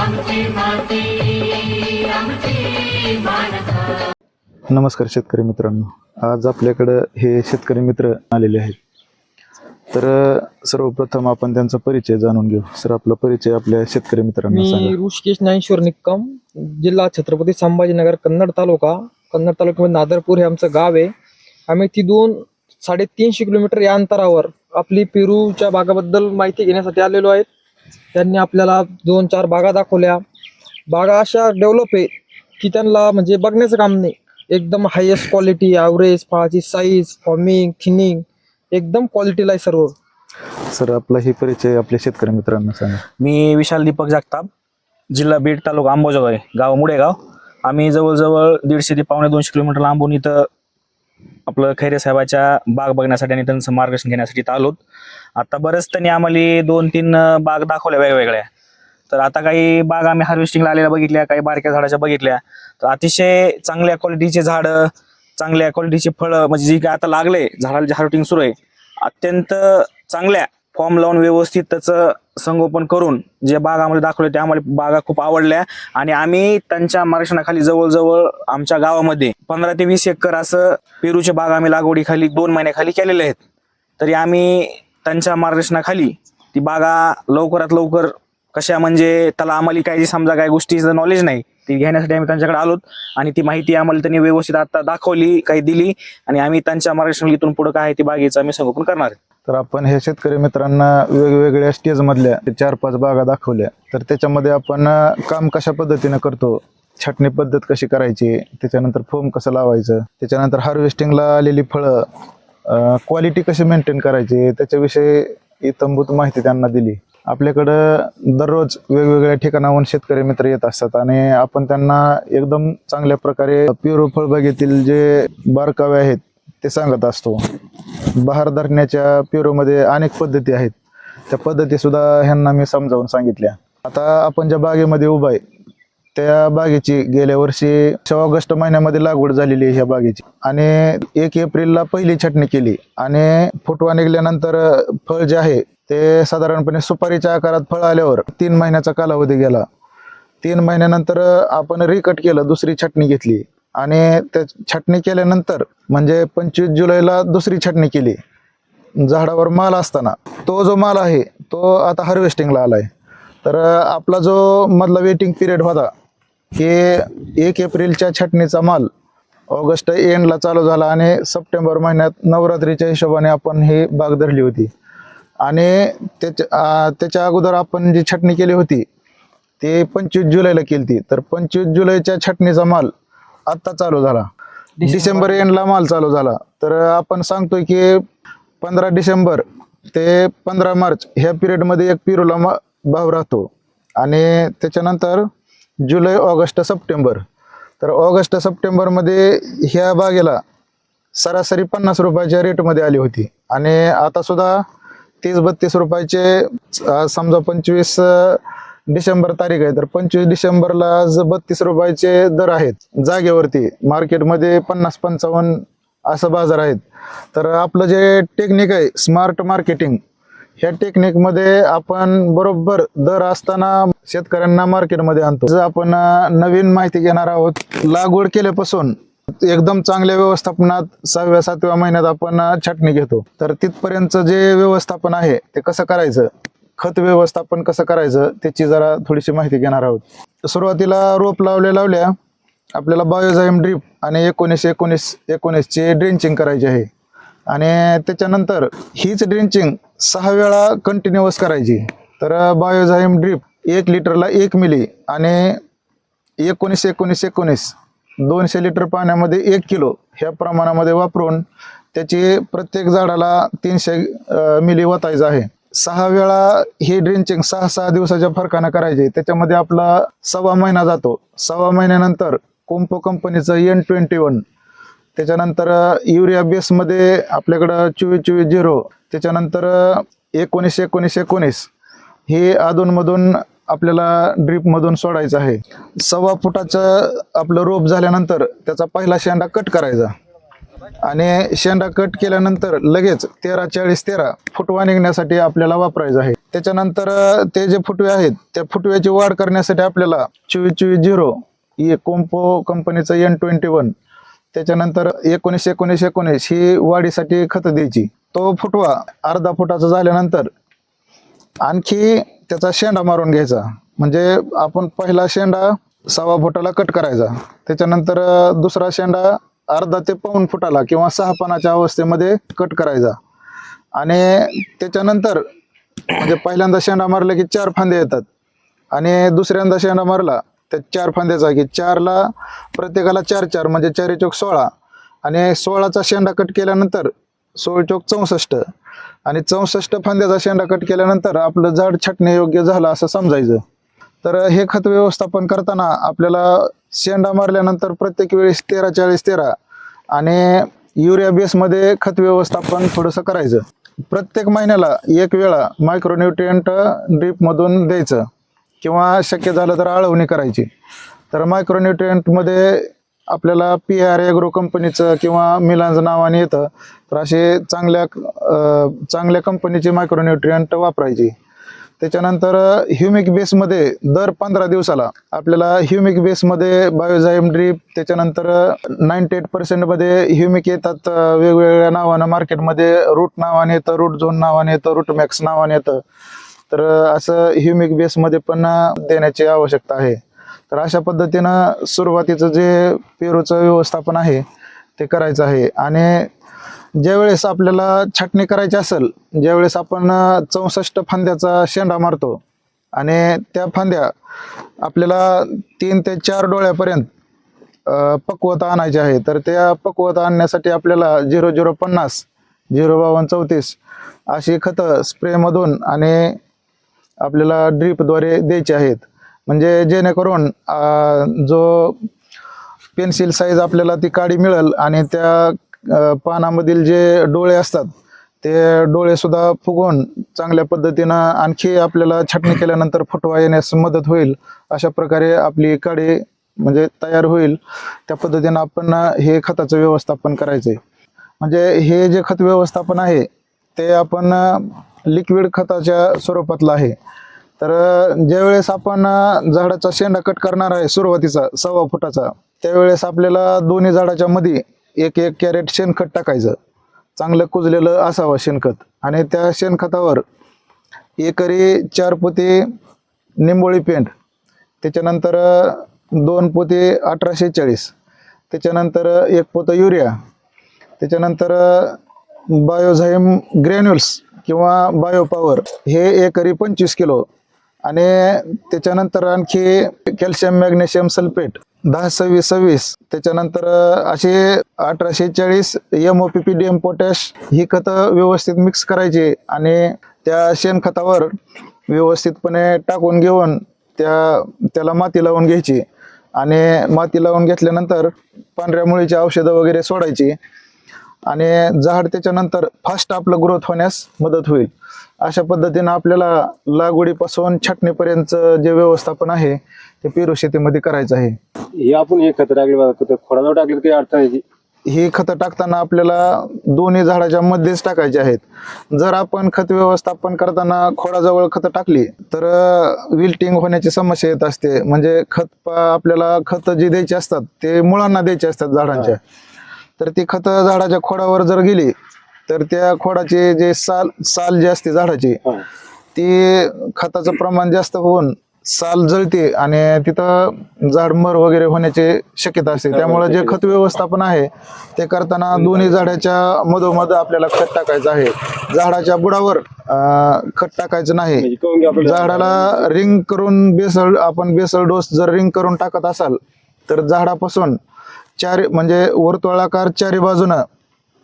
आमची माती आमची नमस्कार शेतकरी मित्रांनो. आज आपल्याकडं हे शेतकरी मित्र आलेले आहेत. तर सर्वप्रथम आपण त्यांचा परिचय जाणून घेऊ. सर आपला परिचय आपल्या शेतकरी मित्रांना मी सांगा. ऋषिकेश ज्ञानेश्वर निक्कम जिल्हा छत्रपती संभाजीनगर कन्नड तालुका. कन्नड तालुक्यामध्ये नादरपूर हे आमचं गाव आहे. आम्ही तिथून साडेतीनशे किलोमीटर या अंतरावर आपली पेरूच्या बागाबद्दल माहिती घेण्यासाठी आलेलो आहेत. त्यांनी आपल्याला दोन चार बागा दाखवल्या. बागा अशा डेव्हलप आहे की त्यांना म्हणजे बघण्याचं काम नाही. एकदम हायेस्ट क्वालिटी ॲव्हरेज फळाची साईज फॉर्मिंग थिनिंग एकदम क्वालिटीला आहे सर्व. सर आपला ही परिचय आपल्या शेतकरी मित्रांना सांगा. मी विशाल दीपक जगताप जिल्हा बीड तालुका अंबोजगाव आहे गाव मुडेगाव. आम्ही जवळजवळ दीडशे ते पावणे दोनशे किलोमीटर लांबून इथं आपलं खैरे साहेबाच्या बाग बघण्यासाठी आणि त्यांचं मार्गदर्शन घेण्यासाठी इथं आलोत. आता बरंच त्यांनी आम्हाला दोन तीन बाग दाखवल्या वेगवेगळ्या. तर आता काही बाग आम्ही हार्वेस्टिंगला आलेल्या बघितल्या काही बारक्या झाडाच्या बघितल्या. तर अतिशय चांगल्या क्वालिटीचे झाडं चांगल्या क्वालिटीचे फळं म्हणजे जी काय आता लागले झाडाला जे हार्वेस्टिंग सुरू आहे अत्यंत चांगल्या फॉर्म लावून व्यवस्थित त्याचं संगोपन करून जे बाग आम्हाला दाखवले ते आम्हाला बागा खूप आवडल्या. आणि आम्ही त्यांच्या मार्गदर्शनाखाली जवळजवळ आमच्या गावामध्ये पंधरा ते वीस एकर असं पेरूचे बाग आम्ही लागवडीखाली दोन महिन्याखाली केलेले आहेत. तरी आम्ही त्यांच्या मार्गदर्शनाखाली ती बागा लवकरात लवकर कशा म्हणजे त्याला आम्हाला काही समजा काही गोष्टीचं नॉलेज नाही. ती घेण्यासाठी आम्ही त्यांच्याकडे आलोत आणि ती माहिती आम्हाला त्यांनी व्यवस्थित आता दाखवली काही दिली आणि आम्ही त्यांच्या मार्गदर्शन इथून पुढे काय आहे ती बागेचं आम्ही संगोपन करणार तर आपण हे शेतकरी मित्रांना वेगवेगळ्या स्टेज मधल्या चार पाच बागा दाखवल्या. तर त्याच्यामध्ये आपण काम कशा पद्धतीनं करतो छाटणी पद्धत कशी करायची त्याच्यानंतर फोम कसं लावायचं त्याच्यानंतर हार्वेस्टिंगला आलेली फळं क्वालिटी कशी मेंटेन करायची त्याच्याविषयी तंबूत माहिती त्यांना दिली. आपल्याकडं दररोज वेगवेगळ्या ठिकाणाहून शेतकरी मित्र येत असतात आणि आपण त्यांना एकदम चांगल्या प्रकारे पिरो फळबागेतील जे बारकावे आहेत ते सांगत असतो. बहार धरण्याच्या प्युरोमध्ये अनेक पद्धती आहेत. त्या पद्धतीसुद्धा ह्यांना मी समजावून सांगितल्या. आता आपण ज्या बागेमध्ये उभा आहे त्या बागेची गेल्या वर्षी ऑगस्ट महिन्यामध्ये लागवड झालेली आहे ह्या बागेची. आणि एक एप्रिलला पहिली छटणी केली. आणि फुटवा निघाल्यानंतर फळ जे आहे ते साधारणपणे सुपारीच्या आकारात फळ आल्यावर तीन महिन्याचा कालावधी गेला. तीन महिन्यानंतर आपण रिकट केलं दुसरी छटणी घेतली. आणि त्या छटणी केल्यानंतर म्हणजे पंचवीस जुलैला दुसरी छटणी केली. झाडावर माल असताना. तो जो माल आहे तो आता हार्वेस्टिंगला आलाय. तर आपला जो मधला वेटिंग पिरियड होता की एक एप्रिलच्या छाटणीचा माल ऑगस्ट एंडला चालू झाला आणि सप्टेंबर महिन्यात नवरात्रीच्या हिशोबाने आपण ही बाग धरली होती. आणि त्याच्या त्याच्या अगोदर आपण जी छाटणी केली होती ते पंचवीस जुलैला केली ती तर पंचवीस जुलैच्या छाटणीचा माल आत्ता चालू झाला. डिसेंबर. एंडला माल चालू झाला. तर आपण सांगतोय की पंधरा डिसेंबर ते पंधरा मार्च ह्या पिरियडमध्ये एक पिरोला मा भाव राहतो. आणि त्याच्यानंतर जुलै ऑगस्ट सप्टेंबर. तर ऑगस्ट सप्टेंबरमध्ये ह्या बागेला सरासरी पन्नास रुपयाच्या रेटमध्ये आली होती. आणि आता सुद्धा तीस बत्तीस रुपयाचे समजा पंचवीस डिसेंबर तारीख आहे तर पंचवीस डिसेंबरला आज बत्तीस रुपयाचे दर आहेत जागेवरती मार्केटमध्ये पन्नास पंचावन्न असं बाजार आहेत. तर आपलं जे टेक्निक आहे स्मार्ट मार्केटिंग ह्या टेक्निकमध्ये आपण बरोबर दर असताना शेतकऱ्यांना मार्केटमध्ये आणतो. जर आपण नवीन माहिती घेणार आहोत लागवड केल्यापासून एकदम चांगल्या व्यवस्थापनात सहाव्या सातव्या महिन्यात आपण छाटणी घेतो. तर तिथपर्यंत जे व्यवस्थापन आहे ते कसं करायचं? खत व्यवस्थापन कसं करायचं? त्याची जरा थोडीशी माहिती घेणार आहोत. सुरुवातीला रोप लावल्या लावल्या आपल्याला बायोझाईम ड्रीप आणि एकोणीस एकोणीस एकोणीसची ड्रिंचिंग करायची आहे. आणि त्याच्यानंतर हीच ड्रिंचिंग सहा वेळा कंटिन्युअस करायची. तर बायोझाईम ड्रीप एक लिटरला एक मिली आणि एकोणीस एकोणीस एकोणीस दोनशे लिटर पाण्यामध्ये एक किलो ह्या प्रमाणामध्ये वापरून त्याची प्रत्येक झाडाला तीनशे मिली वतायचं आहे. सहा वेळा ही ड्रिंचिंग सहा सहा दिवसाच्या फरकानं करायची. त्याच्यामध्ये आपला सव्वा महिना जातो. सव्वा महिन्यानंतर कोम्पो कंपनीचं एन ट्वेंटी वन त्याच्यानंतर युरिया बेसमध्ये आपल्याकडं चोवीस चोवीस झिरो त्याच्यानंतर एकोणीस एकोणीस एकोणीस हे अधूनमधून आपल्याला ड्रीपमधून सोडायचं आहे. सव्वा फुटाचं आपलं रोप झाल्यानंतर त्याचा पहिला शेंडा कट करायचा. आणि शेंडा कट केल्यानंतर लगेच तेरा चाळीस तेरा फुटवा निघण्यासाठी आपल्याला वापरायचं आहे. त्याच्यानंतर ते जे फुटवे आहेत त्या फुटव्याची वाढ करण्यासाठी आपल्याला चोवीस चोवीस झिरो ही कोम्पो कंपनीचं एन ट्वेंटी वन त्याच्यानंतर एकोणीस एकोणीस एकोणीस ही वाढीसाठी खतं द्यायची. तो फुटवा अर्धा फुटाचा झाल्यानंतर आणखी त्याचा शेंडा मारून घ्यायचा. म्हणजे आपण पहिला शेंडा सव्वा फुटाला कट करायचा. त्याच्यानंतर दुसरा शेंडा अर्धा ते पाऊन फुटाला किंवा सहा पानाच्या अवस्थेमध्ये कट करायचा. आणि त्याच्यानंतर म्हणजे पहिल्यांदा शेंडा मारला की चार फांदे येतात. आणि दुसऱ्यांदा शेंडा मारला त्या चार फांद्याचा की चारला प्रत्येकाला चार चार म्हणजे चारी चौक सोळा. आणि सोळाचा शेंडा कट केल्यानंतर सोळ चौक चौसष्ट. आणि चौसष्ट फांद्याचा शेंडा कट केल्यानंतर आपलं झाड छटणे योग्य झालं असं समजायचं. तर हे खत व्यवस्थापन करताना आपल्याला शेंडा मारल्यानंतर प्रत्येक वेळेस तेरा चाळीस तेरा आणि युरिया बेसमध्ये खत व्यवस्थापन थोडंसं करायचं. प्रत्येक महिन्याला एक वेळा मायक्रोन्युट्रियंट ड्रीपमधून द्यायचं. किंवा शक्य झालं तर आळवणी करायची. तर मायक्रोन्युट्रियंटमध्ये आपल्याला पी आर एग्रो कंपनीचं किंवा मिलांचं नावाने येतं तर असे चांगल्या चांगल्या कंपनीचे मायक्रोन्युट्रियंट वापरायची. त्याच्यानंतर ह्युमिक बेसमध्ये दर पंधरा दिवसाला आपल्याला ह्युमिक बेसमध्ये बायोझाईम ड्रीप त्याच्यानंतर नाईन्टी एट पर्सेंटमध्ये ह्युमिक येतात वेगवेगळ्या नावानं मार्केटमध्ये रूट नावाने येतं रूट झोन नावाने येतं रूट मॅक्स नावाने येतं. तर असं ह्युमिक बेसमध्ये पण देण्याची आवश्यकता आहे. तर अशा पद्धतीनं सुरुवातीचं जे पेरूचं व्यवस्थापन आहे ते करायचं आहे. आणि ज्यावेळेस आपल्याला छाटणी करायची असेल ज्यावेळेस आपण चौसष्ट फांद्याचा शेंडा मारतो आणि त्या फांद्या आपल्याला तीन ते चार डोळ्यापर्यंत पक्वता आणायची आहे तर त्या पक्वता आणण्यासाठी आपल्याला झिरो झिरो पन्नास झिरो बावन्न चौतीस अशी खतं स्प्रेमधून आणि आपल्याला ड्रीपद्वारे द्यायचे आहेत. म्हणजे जेणेकरून जो पेन्सिल साईज आपल्याला ती काडी मिळेल आणि त्या पानामधील जे डोळे असतात ते डोळेसुद्धा फुगवून चांगल्या पद्धतीनं आणखी आपल्याला छाटणी केल्यानंतर फुटवा येण्यास मदत होईल अशा प्रकारे आपली काडी म्हणजे तयार होईल. त्या पद्धतीनं आपण हे खताचं व्यवस्थापन करायचं आहे म्हणजे हे जे खत व्यवस्थापन आहे ते आपण लिक्विड खताच्या स्वरूपातलं आहे. तर ज्यावेळेस आपण झाडाचा शेंडा कट करणार आहे सुरुवातीचा सव्वा फुटाचा त्यावेळेस आपल्याला दोन्ही झाडाच्या मध्ये एक एक कॅरेट शेणखत टाकायचं. चांगलं कुजलेलं असावं शेणखत. आणि त्या शेणखतावर एकरी चार पोते निंबोळी पेंट त्याच्यानंतर दोन पोते अठराशे चाळीस त्याच्यानंतर एक पोतं युरिया त्याच्यानंतर बायोझाईम ग्रॅन्युल्स किंवा बायोपॉवर हे एकरी पंचवीस किलो. आणि त्याच्यानंतर आणखी कॅल्शियम मॅग्नेशियम सल्फेट दहा सव्वीस सव्वीस. त्याच्यानंतर असे अठराशे चाळीस M O P P D M potash ही खतं व्यवस्थित मिक्स करायची आणि त्या शेणखतावर व्यवस्थितपणे टाकून घेऊन त्या त्याला माती लावून घ्यायची. आणि माती लावून घेतल्यानंतर पांढऱ्या मुळीची औषधं वगैरे सोडायची. आणि झाड त्याच्यानंतर फास्ट आपलं ग्रोथ होण्यास मदत होईल. अशा पद्धतीनं आपल्याला लागवडीपासून छाटणीपर्यंत जे व्यवस्थापन आहे ते पेरू शेतीमध्ये करायचं आहे. हे आपण हे खत टाकले खोडाजवळ टाकले काही अडचण यायची ही खतं टाकताना आपल्याला दोन्ही झाडाच्या मध्येच टाकायची आहेत. जर आपण खत व्यवस्थापन करताना खोडाजवळ खतं टाकली तर विल्टिंग होण्याची समस्या येत असते. म्हणजे खत आपल्याला खतं जी द्यायची असतात ते मुळांना द्यायची असतात झाडांच्या. तर ती खतं झाडाच्या खोडावर जर गेली तर त्या खोडाचे जे साल साल जी असते झाडाची. ती खताचं प्रमाण जास्त होऊन साल जळते आणि तिथं झाड मर वगैरे होण्याची शक्यता असते. त्यामुळे जे खत व्यवस्थापन आहे ते करताना दोन्ही झाडाच्या मधोमध आपल्याला खत टाकायचं आहे. झाडाच्या बुडावर खत टाकायचं नाही. म्हणजे झाडाला रिंग करून बेसळ आपण बेसळ डोस जर रिंग करून टाकत असाल तर झाडापासून चार म्हणजे वर्तुळाकार चारी बाजूनं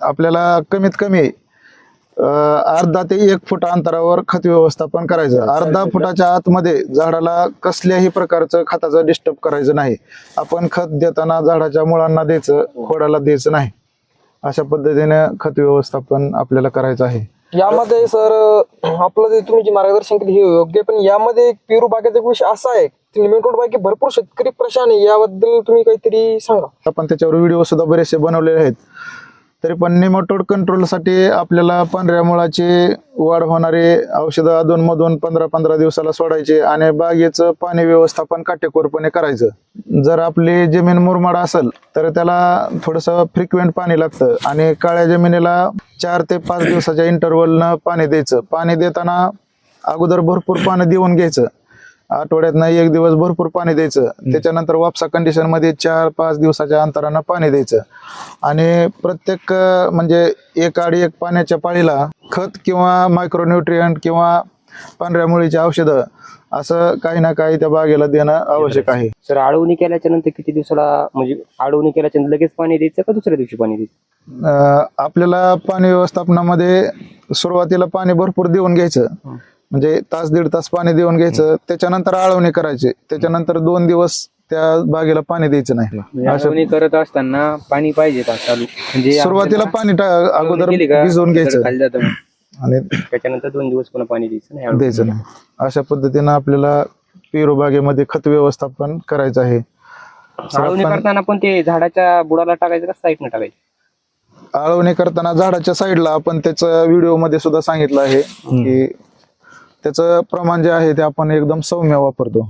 आपल्याला कमीत कमी अर्धा ते एक फूट अंतरावर खत व्यवस्थापन करायचं. अर्धा फुटाच्या आतमध्ये झाडाला कसल्याही प्रकारचं खताचं डिस्टर्ब करायचं नाही. आपण खत देताना झाडाच्या मुळांना द्यायचं खोडाला द्यायचं नाही. अशा पद्धतीने खत व्यवस्थापन आपल्याला करायचं आहे. यामध्ये सर आपलं जे तुम्ही जे मार्गदर्शन केले हे योग्य पण यामध्ये एक पेरू बागेचा विषय असा आहे निमेंटोड बाकी भरपूर शेतकरी प्रशान आहे याबद्दल तुम्ही काहीतरी सांगा. आपण त्याच्यावर व्हिडिओ सुद्धा बरेचसे बनवलेले आहेत. तरी पण निमोटोड कंट्रोलसाठी आपल्याला पांढऱ्या मुळाची वाढ होणारे औषधं अधूनमधून पंधरा पंधरा दिवसाला सोडायचे आणि बागेचं पाणी व्यवस्थापन काटेकोरपणे करायचं. जर आपली जमीन मुरमाड असेल तर त्याला थोडंसं फ्रिक्वेंट पाणी लागतं आणि काळ्या जमिनीला चार ते पाच दिवसाच्या इंटरवलनं पाणी द्यायचं. पाणी देताना अगोदर भरपूर पाणी देऊन घ्यायचं. आठवड्यातनं एक दिवस भरपूर पाणी द्यायचं. त्याच्यानंतर वापसा कंडिशनमध्ये चार पाच दिवसाच्या अंतरानं पाणी द्यायचं. आणि प्रत्येक म्हणजे एक आडी एक पाण्याच्या पाळीला खत किंवा मायक्रोन्युट्रियंट किंवा पांढऱ्या मुळीची औषधं असं काही ना काही त्या बागेला देणं आवश्यक आहे. सर आळवणी केल्याच्यानंतर किती दिवसाला म्हणजे आळवणी केल्याच्यानंतर लगेच पाणी द्यायचं का दुसऱ्या दिवशी पाणी द्यायचं? आपल्याला पाणी व्यवस्थापनामध्ये सुरुवातीला पाणी भरपूर देऊन घ्यायचं. म्हणजे तास दीड तास पाणी देऊन घ्यायचं त्याच्यानंतर आळवणी करायची त्याच्यानंतर दोन दिवस त्या बागेला पाणी द्यायचं नाही. आळवणी करत असताना पाणी पाहिजे का चालू? म्हणजे सुरुवातीला पाणी टा- अगोदर केली का? भिजवून घ्यायचं खाली जातं मग. आणि त्याच्यानंतर दोन दिवस पुन्हा पाणी द्यायचं नाही. द्यायचं नाही. अशा पद्धतीनं आपल्याला पेरू बागेमध्ये खत व्यवस्थापन करायचं आहे. आळवणी करताना पण ते झाडाच्या बुडाला टाकायचं का साईडनं टाकायचं? आळवणी करताना झाडाच्या साईडला आपण त्याचं व्हिडिओमध्ये सुद्धा सांगितलं आहे की त्याचं प्रमाण जे आहे ते आपण एकदम सौम्य वापरतो.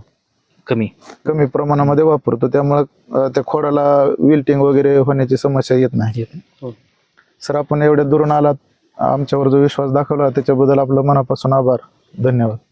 कमी. कमी प्रमाणामध्ये वापरतो. त्यामुळं त्या खोडाला विल्टिंग वगैरे होण्याची समस्या येत नाही. सर आपण एवढ्या दुरून आलात. आमच्यावर जो विश्वास दाखवला त्याच्याबद्दल आपलं मनापासून आभार. धन्यवाद.